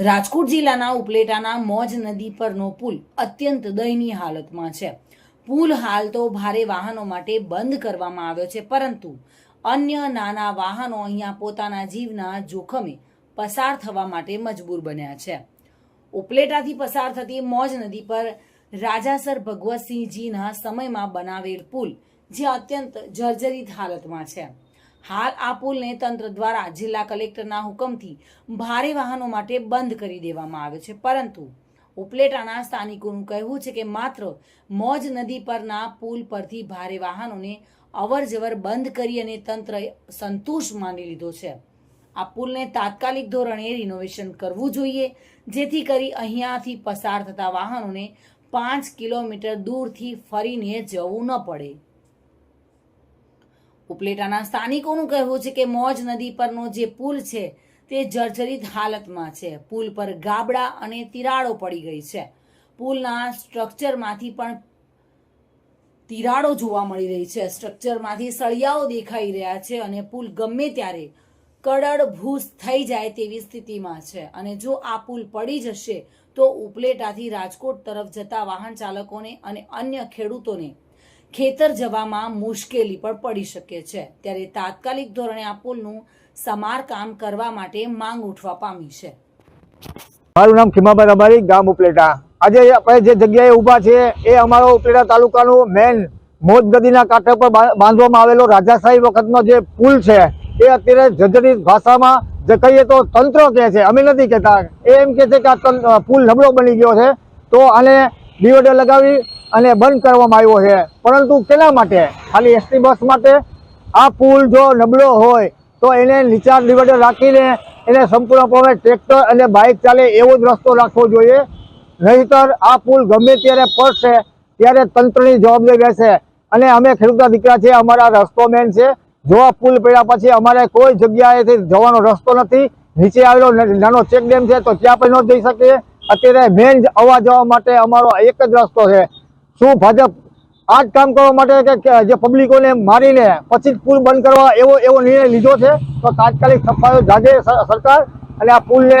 રાજકોટ જિલ્લાના ઉપલેટાના મોજ નદી પરનો પુલ અત્યંત દયનીય હાલતમાં છે. પુલ હાલ તો ભારે વાહનો માટે બંધ કરવામાં આવ્યો છે, પરંતુ અન્ય નાના વાહનો અહીંયા પોતાના જીવના જોખમે પસાર થવા માટે મજબૂર બન્યા છે. ઉપલેટાથી પસાર થતી મોજ નદી પર રાજાસર ભગવતસિંહજીના સમયમાં બનાવેલ પુલ, જે અત્યંત જર્જરિત હાલતમાં છે. હાલ આ પુલને તંત્ર દ્વારા જિલ્લા કલેક્ટરના હુકમથી ભારે વાહનો માટે બંધ કરી દેવામાં આવ્યો છે. પરંતુ ઉપલેટાના સ્થાનિકોનું કહેવું છે કે માત્ર મોજ નદી પરના પુલ પરથી ભારે વાહનોને અવર જવર બંધ કરી અને તંત્રએ સંતુષ્ટ માની લીધો છે. આ પુલને તાત્કાલિક ધોરણે રિનોવેશન કરવું જોઈએ, જેથી કરી અહીંયાથી પસાર થતા વાહનોને પાંચ કિલોમીટર દૂરથી ફરીને જવું ન પડે. ઉપલેટાના સ્થાનિકોનું કહેવું છે કે મોજ નદી પરનો જે પુલ છે, તે જર્જરિત હાલતમાં છે. પુલ પર ગાબડા અને તિરાડો પડી ગઈ છે. પુલના સ્ટ્રક્ચરમાંથી પણ તિરાડો જોવા મળી રહી છે. સ્ટ્રક્ચરમાંથી સળિયાઓ દેખાઈ રહ્યા છે અને પુલ ગમે ત્યારે કડડ ભૂસ થઈ જાય તેવી સ્થિતિમાં છે. અને જો આ પુલ પડી જશે, તો ઉપલેટાથી રાજકોટ તરફ જતા વાહન ચાલકોને અને અન્ય ખેડૂતોને ખેતર જવામાં મુશ્કેલી પણ પડી શકે છે. ત્યારે તાત્કાલિક ધોરણે આ પુલનું સમારકામ કરવા માટે માંગ ઉઠવા પામી છે. મારું નામ ખીમાભાઈ રબારી ગામ ઉપલેટા. આજે આપણે જે જગ્યાએ ઊભા છે એ અમારો ઉપલેટા તાલુકાનું મેન મોજ નદીના કાંઠે પર બાંધવામાં આવેલો રાજાશાહી વખતનો જે પુલ છે, એ અત્યારે જર્જરિત ભાષામાં જે કહીએ તો તંત્ર કહે છે. અમે નથી કહેતા. એ એમ કહે છે કે આ પુલ નબળો બની ગયો છે. તો આને ડિવાઈડર લગાવી અને બંધ કરવામાં આવ્યો છે. પરંતુ કેના માટે? ખાલી એસટી બસ માટે? આ પુલ જો નબળો હોય, તો એને નીચા ડિવાઈડર રાખીને એને સંપૂર્ણપણે ટ્રેક્ટર અને બાઇક ચાલે એવો જ રસ્તો રાખવો જોઈએ. નહીતર આ પુલ ગમે ત્યારે પડશે, ત્યારે તંત્રની જવાબદારી રહેશે. અને અમે ખેડૂતના દીકરા છે અમારા રસ્તો મેન છે. જો આ પુલ પડ્યા પછી અમારે કોઈ જગ્યાએથી જવાનો રસ્તો નથી. નીચે આવેલો નાનો ચેક ડેમ છે, તો ત્યાં પણ ન જઈ શકીએ. અત્યારે મેન આવવા જવા માટે અમારો એક જ રસ્તો છે. શું ભાજપ આ જ કામ કરવા માટે કે- જે પબ્લિકોને મારીને પછી જ પુલ બંધ કરવા એવો એવો નિર્ણય લીધો છે તો તાત્કાલિક સફાયો જાગે સરકાર અને આ પુલને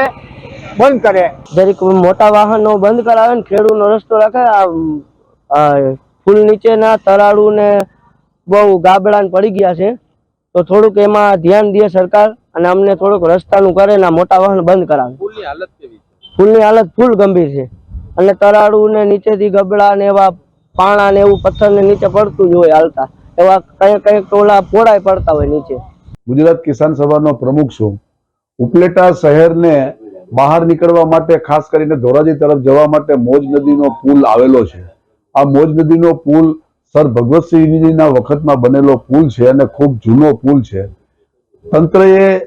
બંધ કરે. દરેક મોટા વાહનો બંધ કરાવે ને ખેડૂતનો રસ્તો રાખે આ આ પુલ નીચેના તરાડું ને બહુ ગાબડા પડી ગયા છે તો થોડુંક એમાં ધ્યાન દે સરકાર અને અમને થોડુંક રસ્તાનું કરે ને મોટા વાહન બંધ કરાવે. પુલની હાલત કેવી પુલની હાલત ફૂલ ગંભીર છે. અને તરાડું ને નીચેથી ગબડા ને એવા પાણા ને એવું પથ્થર ને નીચે પડતું જ હોય હાલતા. એવા કઈ કઈ ટોલા પોળાય પડતા હોય નીચે. ગુજરાત કિસાન સભાનો પ્રમુખ છું. ઉપલેટા શહેરને બહાર નીકળવા માટે ખાસ કરીને ધોરાજી તરફ જવા માટે મોજ નદીનો પુલ આવેલો છે. આ મોજ નદીનો પુલ સર ભગવતસિંહજીના વખતમાં બનેલો પુલ છે અને ખૂબ જૂનો પુલ છે. તંત્રએ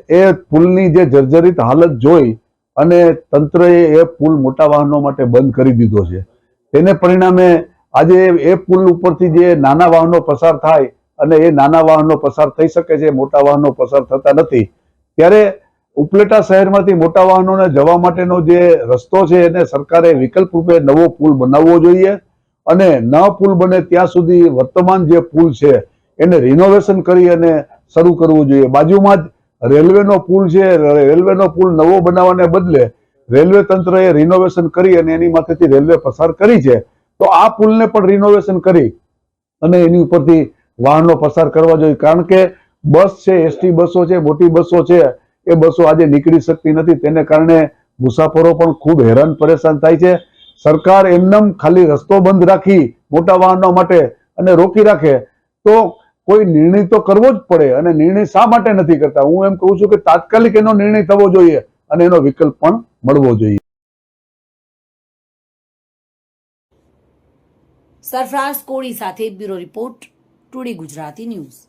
એ પુલની જે જર્જરિત હાલત જોઈ અને તંત્રએ એ પુલ મોટા વાહનો માટે બંધ કરી દીધો છે. તેને પરિણામે આજે એ પુલ ઉપરથી જે નાના વાહનો પસાર થાય અને એ નાના વાહનો પસાર થઈ શકે છે, મોટા વાહનો પસાર થતા નથી. ત્યારે ઉપલેટા શહેરમાંથી મોટા વાહનોને જવા માટેનો જે રસ્તો છે, એને સરકારે વિકલ્પ રૂપે નવો પુલ બનાવવો જોઈએ અને ન પુલ બને ત્યાં સુધી વર્તમાન જે પુલ છે, એને રિનોવેશન કરી અને શરૂ કરવું જોઈએ. બાજુમાં જ રેલવેનો પુલ છે, રેલવેનો પુલ નવો બનાવવાને બદલે રેલવે તંત્રએ રિનોવેશન કરી અને એની માથેથી રેલવે પસાર કરી છે. તો આ પુલને પણ રિનોવેશન કરી અને એની ઉપરથી વાહનો પસાર કરવા જોઈએ. કારણ કે બસ છે, એસટી બસો છે, મોટી બસો છે, એ બસો આજે નીકળી શકતી નથી. તેને કારણે મુસાફરો પણ ખૂબ હેરાન પરેશાન થાય છે. સરકાર એમનેમ ખાલી રસ્તો બંધ રાખી મોટા વાહનો માટે અને રોકી રાખે. તો કોઈ નિર્ણય તો કરવો જ પડે અને નિર્ણય શા માટે નથી કરતા? હું એમ કહું છું કે તાત્કાલિક એનો નિર્ણય થવો જોઈએ અને એનો વિકલ્પ પણ મળવો જોઈએ. સરફરાઝ કોળી સાથે bureau report today Gujarati news.